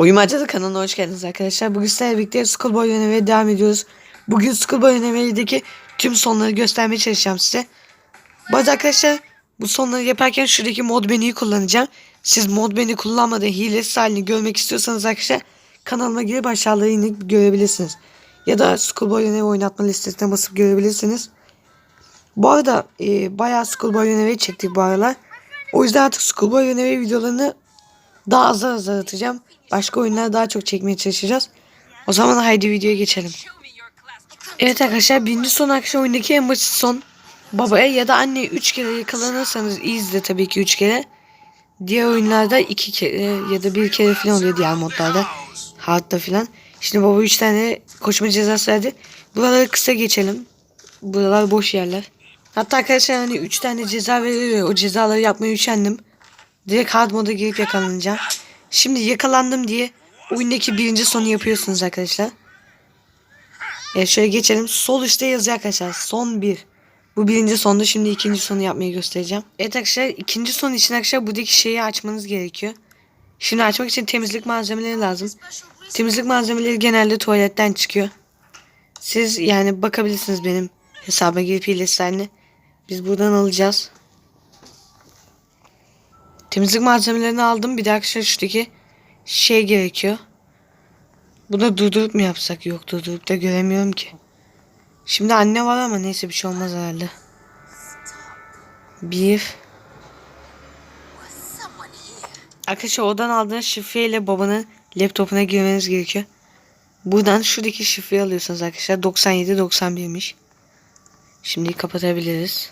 Oyun Macası kanalına hoş geldiniz arkadaşlar. Bugün sizlerle birlikte Schoolboy Yöneme'ye devam ediyoruz. Bugün Schoolboy Yöneme'deki tüm sonları göstermeye çalışacağım size. Bu arada arkadaşlar bu sonları yaparken şuradaki mod menüyü kullanacağım. Siz mod menü kullanmadan hilesiz halini görmek istiyorsanız arkadaşlar kanalıma girip aşağıda yine görebilirsiniz. Ya da Schoolboy Yöneme oynatma listesine basıp görebilirsiniz. Bu arada e, bayağı Schoolboy Yöneme'yi çektik bu aralar. O yüzden artık Schoolboy Yöneme videolarını daha azar atacağım. Başka oyunları daha çok çekmeye çalışacağız. O zaman haydi videoya geçelim. Evet arkadaşlar birinci son akşam oyundaki en basit son. Babaya ya da anneye 3 kere yakalanırsanız izle tabii ki 3 kere. Diğer oyunlarda 2 kere ya da 1 kere falan oluyor diğer modlarda. Hard'da falan. Şimdi baba 3 tane koşma cezası verdi. Buraları kısa geçelim. Buralar boş yerler. Hatta arkadaşlar hani 3 tane ceza veriyor. O cezaları yapmayı üşendim. Direkt hard moda girip yakalanacağım. Şimdi yakalandım diye oyundaki birinci sonu yapıyorsunuz arkadaşlar. Evet şöyle geçelim. Sol üstte yazıyor arkadaşlar. Son bir. Bu birinci sondu. Şimdi ikinci sonu yapmayı göstereceğim. Evet arkadaşlar ikinci son için arkadaşlar buradaki şeyi açmanız gerekiyor. Şimdi açmak için temizlik malzemeleri lazım. Temizlik malzemeleri genelde tuvaletten çıkıyor. Siz yani bakabilirsiniz benim hesaba girip hilesilerini. Biz buradan alacağız. Temizlik malzemelerini aldım. Bir de arkadaşlar şuradaki şey gerekiyor. Bunu durdurup mu yapsak? Yok durdurup da göremiyorum ki. Şimdi anne var ama neyse bir şey olmaz herhalde. Bir. Arkadaşlar oradan aldığınız şifreyle babanın laptopuna girmeniz gerekiyor. Buradan şuradaki şifreyi alıyorsunuz arkadaşlar. 97-91'miş. Şimdi kapatabiliriz.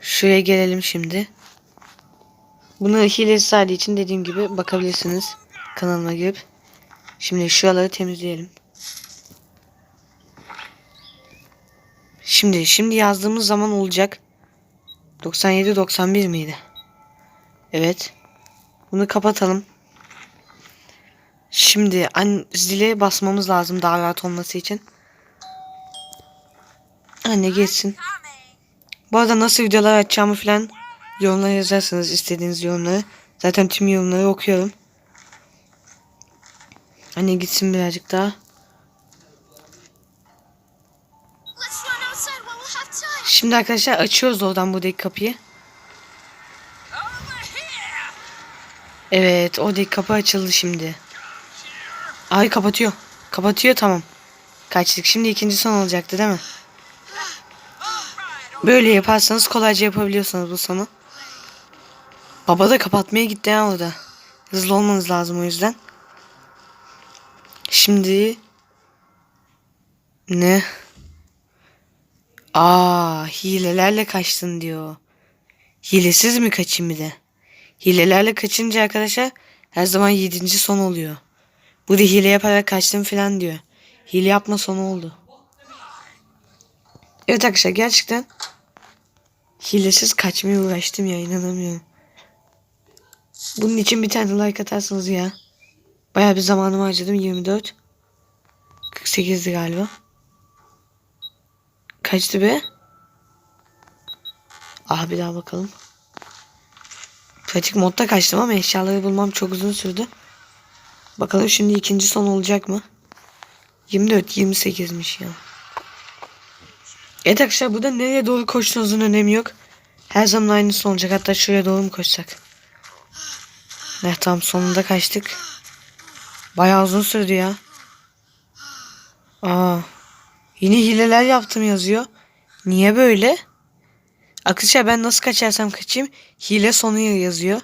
Şuraya gelelim şimdi. Bunu hilesiz hali için dediğim gibi bakabilirsiniz. Kanalıma girip. Şimdi şuraları temizleyelim. Şimdi şimdi yazdığımız zaman olacak. 97 91 miydi? Evet. Bunu kapatalım. Şimdi zile basmamız lazım daha rahat olması için. Anne geçsin. Bu arada nasıl videolar açacağımı falan yorumlara yazarsanız istediğiniz yorumları. Zaten tüm yorumları okuyorum. Anne gitsin birazcık daha. Şimdi arkadaşlar açıyoruz oradan buradaki kapıyı. Evet oradaki kapı açıldı şimdi. Ay kapatıyor. Kapatıyor tamam. Kaçtık. Şimdi ikinci son olacaktı değil mi? Böyle yaparsanız kolayca yapabiliyorsunuz bu sonu. Baba da kapatmaya gitti ya orada. Hızlı olmanız lazım o yüzden. Şimdi ne? Aa, hilelerle kaçtın diyor. Hilesiz mi kaçayım bir de? Hilelerle kaçınca arkadaşlar her zaman yedinci son oluyor. Bu da hile yaparak kaçtım falan diyor. Hile yapma sonu oldu. Evet arkadaşlar gerçekten hilesiz kaçmaya uğraştım ya inanamıyorum. Bunun için bir tane like atarsınız ya. Bayağı bir zamanımı harcadım 24. 48'di galiba. Kaçtı be? Ah bir daha bakalım. Pratik modda kaçtım ama eşyaları bulmam çok uzun sürdü. Bakalım şimdi ikinci son olacak mı? 24 28'miş ya. Evet arkadaşlar burada nereye doğru koştuğunuzun önemi yok. Her zaman aynısı olacak. Hatta şuraya doğru mu koşsak? Ne tam sonunda kaçtık. Bayağı uzun sürdü ya. Aa. Yine hileler yaptım yazıyor. Niye böyle? Arkadaşlar ben nasıl kaçarsam kaçayım hile sonu yazıyor.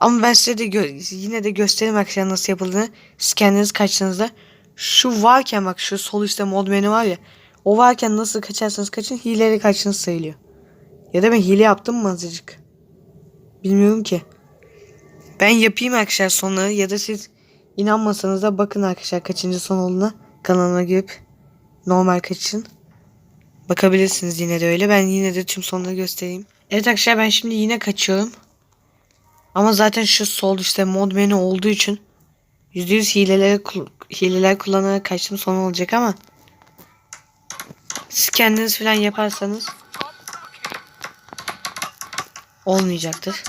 Ama ben size de yine de göstereyim arkadaşlar nasıl yapıldığını. Siz kendiniz kaçtığınızda şu varken bak şu sol üstte mod menü var ya. O varken nasıl kaçarsanız kaçın hileli kaçtığınız sayılıyor. Ya da ben hile yaptım mı azıcık? Bilmiyorum ki. Ben yapayım arkadaşlar sonları ya da siz inanmasanız da bakın arkadaşlar kaçıncı son olduğuna kanalıma girip normal kaçın. Bakabilirsiniz yine de öyle. Ben yine de tüm sonları göstereyim. Evet arkadaşlar ben şimdi yine kaçıyorum. Ama zaten şu sol işte mod menü olduğu için %100 hileler, hileler kullanarak kaçtım son olacak ama siz kendiniz falan yaparsanız olmayacaktır.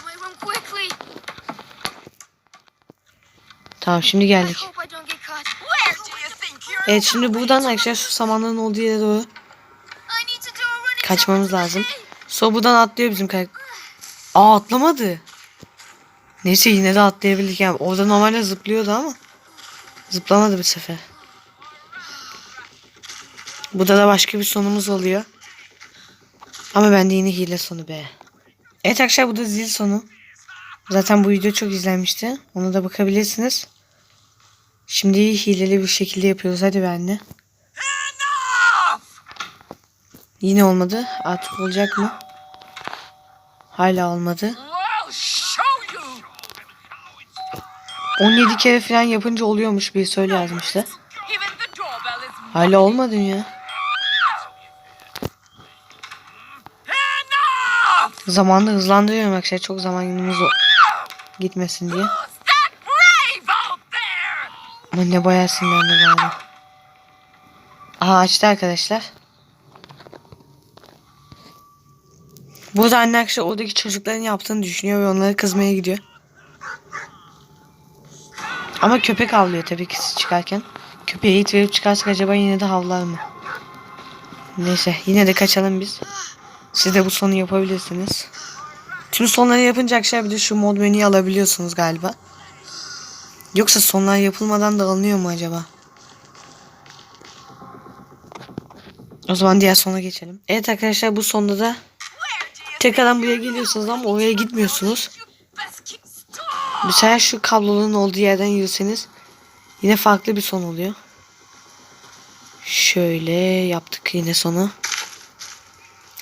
Tamam şimdi geldik. Evet şimdi buradan arkadaşlar şu samanlığın olduğu yere doğru kaçmamız lazım. Sonra buradan atlıyor bizim karakter. Aa atlamadı. Neyse yine de atlayabildik yani. Orada normalde zıplıyordu ama. Zıplamadı bir sefer. Burada da başka bir sonumuz oluyor. Ama bende yine hile sonu be. Evet arkadaşlar bu da zil sonu. Zaten bu video çok izlenmişti. Ona da bakabilirsiniz. Şimdi hileli bir şekilde yapıyoruz. Hadi be anne. Yine olmadı. Artık olacak mı? Hala olmadı. I'll show you. 17 kere falan yapınca oluyormuş bir söyle yazmıştı. Hala olmadı ya. Zamanında hızlandırıyorum arkadaşlar. Çok zaman günümüz o- gitmesin diye. There? Ama ne bayağı sinirlendi galiba. Aha açtı arkadaşlar. Burada anne arkadaşlar oradaki çocukların yaptığını düşünüyor ve onları kızmaya gidiyor. Ama köpek avlıyor tabii ki çıkarken. Köpeğe it verip çıkarsak acaba yine de havlar mı? Neyse yine de kaçalım biz. Siz de bu sonu yapabilirsiniz. Tüm sonları yapınca arkadaşlar bir de şu mod menüyü alabiliyorsunuz galiba. Yoksa sonlar yapılmadan da alınıyor mu acaba? O zaman diğer sona geçelim. Evet arkadaşlar bu sonda da tekrardan buraya geliyorsunuz ama oraya gitmiyorsunuz. Mesela şu kablonun olduğu yerden yürüseniz yine farklı bir son oluyor. Şöyle yaptık yine sonu.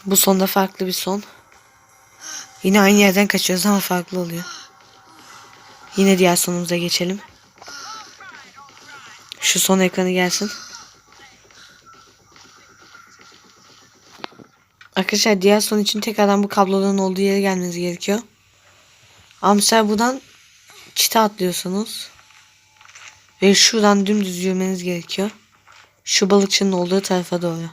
Bu sonda farklı bir son. Yine aynı yerden kaçıyoruz ama farklı oluyor. Yine diğer sonumuza geçelim. Şu son ekranı gelsin. Arkadaşlar diğer son için tekrardan bu kabloların olduğu yere gelmeniz gerekiyor. Mesela buradan çite atlıyorsunuz. Ve şuradan dümdüz yürümeniz gerekiyor. Şu balıkçının olduğu tarafa doğru.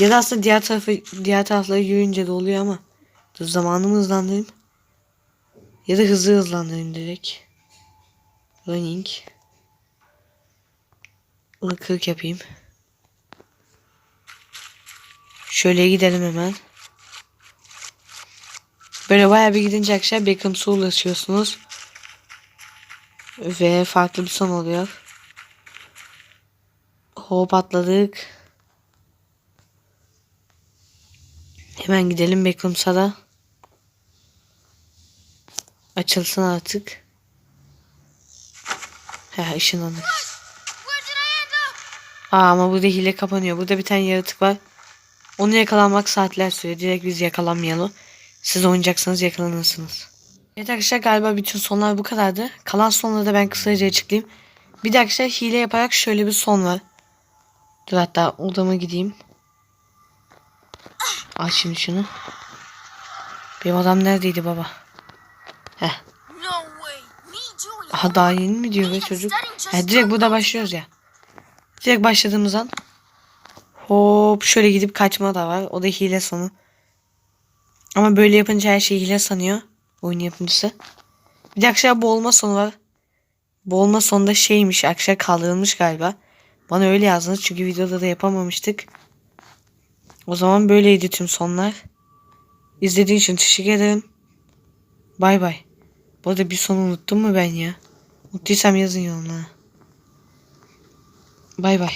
Ya da aslında diğer tarafa diğer taraflara yürüyünce de oluyor ama dur zamanımı hızlandırayım. Ya da hızlı hızlandırayım direkt. Running. Bunu 40 yapayım. Şöyle gidelim hemen. Böyle bayağı bir gidince arkadaşlar Beckham's'a ulaşıyorsunuz. Ve farklı bir son oluyor. Hop atladık. Hemen gidelim Beckham's'a da. Açılsın artık. He up? Aa ama burada hile kapanıyor. Burada bir tane yaratık var. Onu yakalanmak saatler sürüyor. Direkt biz yakalanmayalım. Siz oynayacaksanız yakalanırsınız. Evet arkadaşlar galiba bütün sonlar bu kadardı. Kalan sonları da ben kısaca açıklayayım. Bir de arkadaşlar hile yaparak şöyle bir son var. Dur hatta odama gideyim. Aç şimdi şunu. Benim adam neredeydi baba? Heh. Aha daha yeni mi diyor be çocuk? Ha, direkt burada başlıyoruz ya. Direkt başladığımız an hop şöyle gidip kaçma da var. O da hile sonu. Ama böyle yapınca her şey hile sanıyor. Oyun yapımcısı. Bir de akşam boğulma sonu var. Boğulma sonunda şeymiş. Akşam kaldırılmış galiba. Bana öyle yazdınız çünkü videoda da yapamamıştık. O zaman böyleydi tüm sonlar. İzlediğin için teşekkür ederim. Bay bay. Bu arada bir son unuttum mu ben ya? Unuttuysam yazın yorumlara. Bay bay.